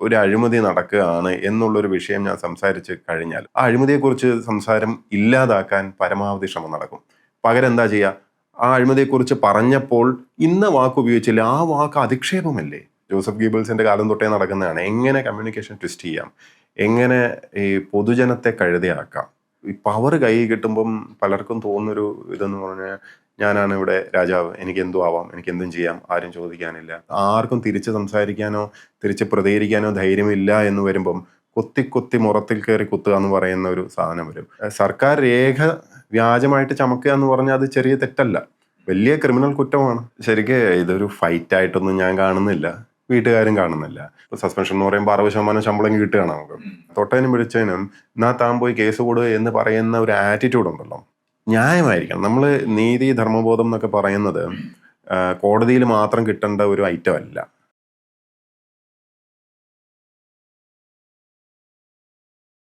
ഒരു അഴിമതി നടക്കുകയാണ് എന്നുള്ളൊരു വിഷയം ഞാൻ സംസാരിച്ച് കഴിഞ്ഞാൽ ആ അഴിമതിയെക്കുറിച്ച് സംസാരം ഇല്ലാതാക്കാൻ പരമാവധി ശ്രമം നടക്കും. പകരം എന്താ ചെയ്യുക ആ അഴിമതിയെക്കുറിച്ച് പറഞ്ഞപ്പോൾ ഇന്ന വാക്ക് ഉപയോഗിച്ചില്ല? ആ വാക്ക് അധിക്ഷേപമല്ലേ? ജോസഫ് ഗീബിൾസിന്റെ കാലം തൊട്ടേ നടക്കുന്നതാണ്. എങ്ങനെ കമ്മ്യൂണിക്കേഷൻ ട്വിസ്റ്റ് ചെയ്യാം? എങ്ങനെ ഈ പൊതുജനത്തെ കഴുതയാക്കാം? ഈ പവർ കൈ കിട്ടുമ്പം പലർക്കും തോന്നുന്നൊരു ഇതെന്ന് പറഞ്ഞാൽ ഞാനാണ് ഇവിടെ രാജാവ് എനിക്ക് എന്തും ആവാം എനിക്ക് എന്തും ചെയ്യാം ആരും ചോദിക്കാനില്ല. ആർക്കും തിരിച്ച് സംസാരിക്കാനോ തിരിച്ച് പ്രതികരിക്കാനോ ധൈര്യമില്ല എന്ന് വരുമ്പം കൊത്തി കൊത്തി മുറത്തിൽ കയറി കുത്തുക എന്ന് പറയുന്ന ഒരു സാധനം വരും. സർക്കാർ രേഖ വ്യാജമായിട്ട് ചമക്കുക എന്ന് പറഞ്ഞാൽ അത് ചെറിയ തെറ്റല്ല. വലിയ ക്രിമിനൽ കുറ്റമാണ്. ശരിക്ക് ഇതൊരു ഫൈറ്റായിട്ടൊന്നും ഞാൻ കാണുന്നില്ല. വീട്ടുകാരും കാണുന്നില്ല. സസ്പെൻഷൻ എന്ന് പറയുമ്പോൾ അറുപത് ശതമാനം ശമ്പളം കിട്ടുകയാണ് നമുക്ക്. തൊട്ടതിനും പിടിച്ചതിനും എന്നാ താൻ പോയി കേസ് കൊടു എന്ന് പറയുന്ന ഒരു ആറ്റിറ്റ്യൂഡ് ഉണ്ടല്ലോ. ന്യായമായിരിക്കണം. നമ്മൾ നീതി ധർമ്മബോധം എന്നൊക്കെ പറയുന്നത് കോടതിയിൽ മാത്രം കിട്ടേണ്ട ഒരു ഐറ്റം അല്ല.